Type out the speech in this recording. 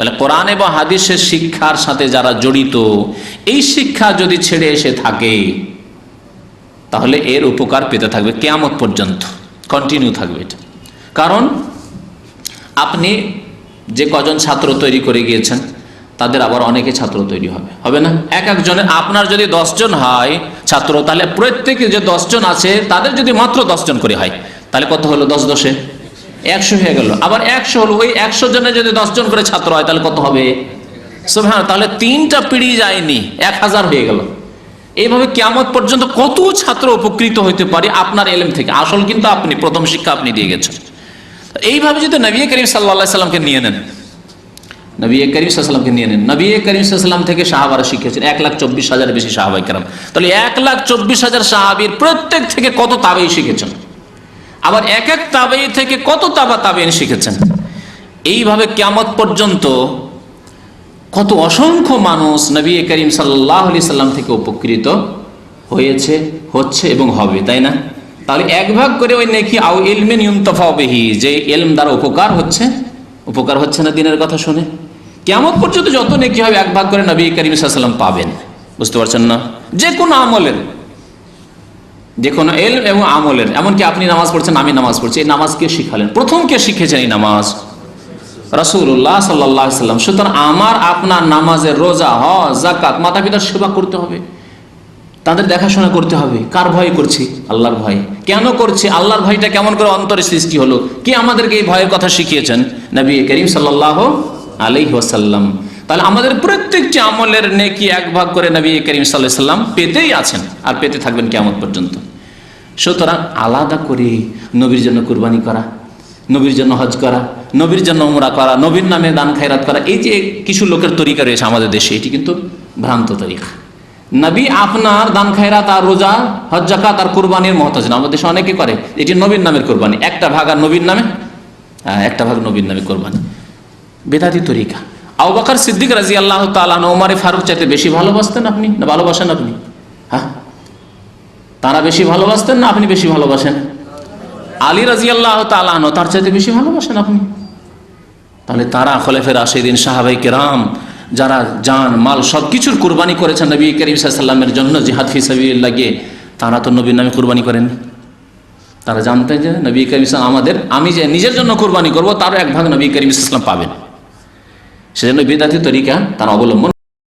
তাহলে কোরআন এবং হাদিসের শিক্ষার সাথে যারা জড়িত, এই শিক্ষা যদি ছেড়ে এসে থাকে, তাহলে এর উপকার পেতে থাকবে কেয়ামত পর্যন্ত। কন্টিনিউ থাকবে এটা। কারণ আপনি যে কজন ছাত্র তৈরি করে গিয়েছেন, তাদের আবার অনেকে ছাত্র তৈরি হবে। হবে না? এক একজনের, আপনার যদি দশজন হয় ছাত্র, তাহলে প্রত্যেকে যে দশজন আছে, তাদের যদি মাত্র দশজন করে হয়, তাহলে কত হলো? দশ দশে? একশো হয়ে গেল। আবার একশো হলো, ওই একশো জনের যদি দশজন করে ছাত্র হয়, তাহলে কত হবে? হ্যাঁ তাহলে তিনটা পিড়ি যায়নি, এক হাজার হয়ে গেল। এইভাবে কেমন পর্যন্ত কত ছাত্র উপকৃত হইতে পারে আপনার এলেম থেকে? আসল কিন্তু আপনি, প্রথম শিক্ষা আপনি দিয়ে গেছেন। এইভাবে যদি নবী করিম সাল্লা সাল্লামকে নিয়ে নেন, নবী করিম সাল্লামকে নিয়ে নেন। নবী করিম সাল্লাম থেকে সাহাবারা শিখেছেন এক লাখ চব্বিশ হাজার বেশি সাহাবাই কেরাম। তাহলে এক লাখ চব্বিশ হাজার সাহাবির প্রত্যেক থেকে কত তাবেই শিখেছেন? আবার এক এক তাবেই থেকে কত তাবা তাবেইন শিখেছেন? এইভাবে কেমত পর্যন্ত কত অসংখ্য মানুষ নবী করিম সাল্লাহ সাল্লাম থেকে উপকৃত হয়েছে, হচ্ছে এবং হবে, তাই না? তাহলে এক ভাগ করে ওই নেকি আউ ইলমে নিয়ন্তফাবেহি যে এলম দ্বারা উপকার হচ্ছে উপকার হচ্ছে না দিনের কথা শুনে? কেমন পর্যন্ত যত নেকি হবে এক ভাগ করে নবী করিম সাল্লাম পাবেন, বুঝতে পারছেন না? যে কোনো আমলের যে কোনো এল এবং আমলের, এমনকি আপনি নামাজ পড়ছেন, আমি নামাজ পড়ছি, এই নামাজ কে শিখালেন? প্রথম কে শিখেছেন এই নামাজ? রসুল্লাহ সাল্লাহ সাল্লাম। সুতরাং আমার, আপনার নামাজের রোজা, হজ জাকাত মাতা পিতার সেবা করতে হবে। তাদের দেখাশোনা করতে হবে। কার ভয় করছি? আল্লাহর ভয়। কেন করছি? আল্লাহর ভয়টা কেমন করে অন্তরে সৃষ্টি হলো? কে আমাদেরকে এই ভয়ের কথা শিখিয়েছেন? নবী করিম সাল্লাহ আলাইহি ওয়াসাল্লাম। তাহলে আমাদের প্রত্যেকটি আমলের নেকি এক ভাগ করে নবী করিম সাল্লাহ সাল্লাম পেতেই আছেন। আর পেতে থাকবেন কেমন পর্যন্ত। সুতরাং আলাদা করে নবীর জন্য কুরবানি করা, নবীর জন্য হজ করা, নবীর জন্য উমরা করা, নবীর নামে দান খায়রাত করা, এই যে কিছু লোকের তরিকা রয়েছে আমাদের দেশে, এটি কিন্তু ভ্রান্ত তরিকা। নবী আপনার দান খায়রাত আর রোজা, হজ জাকাত আর কোরবানির মহতাজ না। আমাদের দেশে অনেকে করে, এটি নবীর নামের কোরবানি। একটা ভাগ আর নবীর নামে হ্যাঁ একটা ভাগ নবীর নামে কোরবানি। বেদাতি তরিকা। আউ বাকার সিদ্দিক রাজি আল্লাহ তালা ওমারে ফারুক চাইতে বেশি ভালোবাসতেন আপনি না ভালোবাসেন আপনি? হ্যাঁ? তারা বেশি ভালোবাসতেন না আপনি বেশি ভালোবাসেন? আলী রাজি আল্লাহ তার চাইতে বেশি ভালোবাসেন আপনি? তাহলে তারা খলেফের আশিদিন সাহাবাই কেরাম, যারা যান মাল সব কিছুর কোরবানি করেছেন নবী করিম সাল্লামের জন্য, জিহাদ ফিসাবি লাগিয়ে তারা তো নবীর নামে কোরবানি করেন। তারা জানতেন যে নবী করিম ইসলাম আমাদের, আমি যে নিজের জন্য কোরবানি করব, তারও এক ভাগ নবী করিম ইসলাম পাবেন। সেজন্য বেদাতি তরিকা তারা অবলম্বন